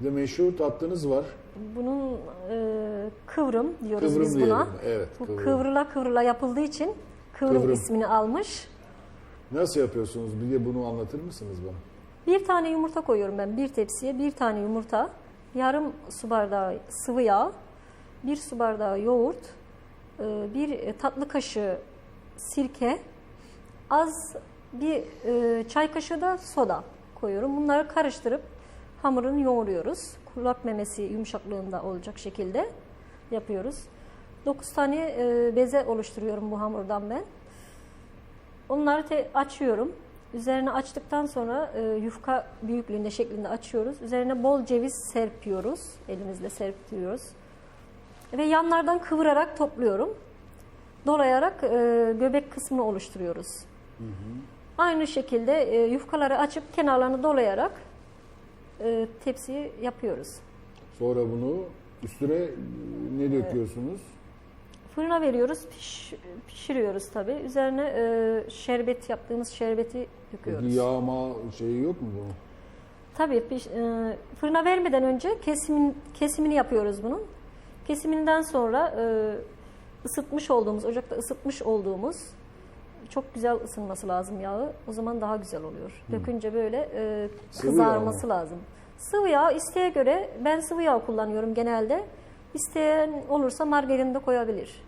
Bir de meşhur tatlınız var. Bunun e, kıvrım diyoruz Kıvrım biz diyelim. buna. Evet, Bu kıvrım. kıvrıla kıvrıla yapıldığı için kıvrım, Kıvrım. ismini almış. Nasıl yapıyorsunuz? Bir de bunu anlatır mısınız bana? Bir tane yumurta koyuyorum ben bir tepsiye. Bir tane yumurta, yarım su bardağı sıvı yağ, bir su bardağı yoğurt, e, bir tatlı kaşığı sirke, az bir e, çay kaşığı da soda koyuyorum. Bunları karıştırıp hamurunu yoğuruyoruz. Kulak memesi yumuşaklığında olacak şekilde yapıyoruz. 9 tane e, beze oluşturuyorum bu hamurdan ben. Onları te- açıyorum. Üzerine açtıktan sonra e, yufka büyüklüğünde şeklinde açıyoruz. Üzerine bol ceviz serpiyoruz. Elimizle serpiyoruz. Ve yanlardan kıvırarak topluyorum. Dolayarak e, göbek kısmını oluşturuyoruz. Aynı şekilde yufkaları açıp kenarlarını dolayarak e, tepsiyi yapıyoruz. Sonra bunu üstüne ne döküyorsunuz? Fırına veriyoruz, piş- pişiriyoruz tabii. Üzerine e, şerbet yaptığımız şerbeti döküyoruz. Peki yağma şeyi yok mu bunun? Tabii piş- e, fırına vermeden önce kesimin kesimini yapıyoruz bunun. Kesiminden sonra e, ısıtmış olduğumuz, ocakta ısıtmış olduğumuz çok güzel ısınması lazım yağı. O zaman daha güzel oluyor. Dökünce böyle e, kızarması lazım. Sıvı yağ isteğe göre ben sıvı yağ kullanıyorum genelde. İsteyen olursa margarin de koyabilir.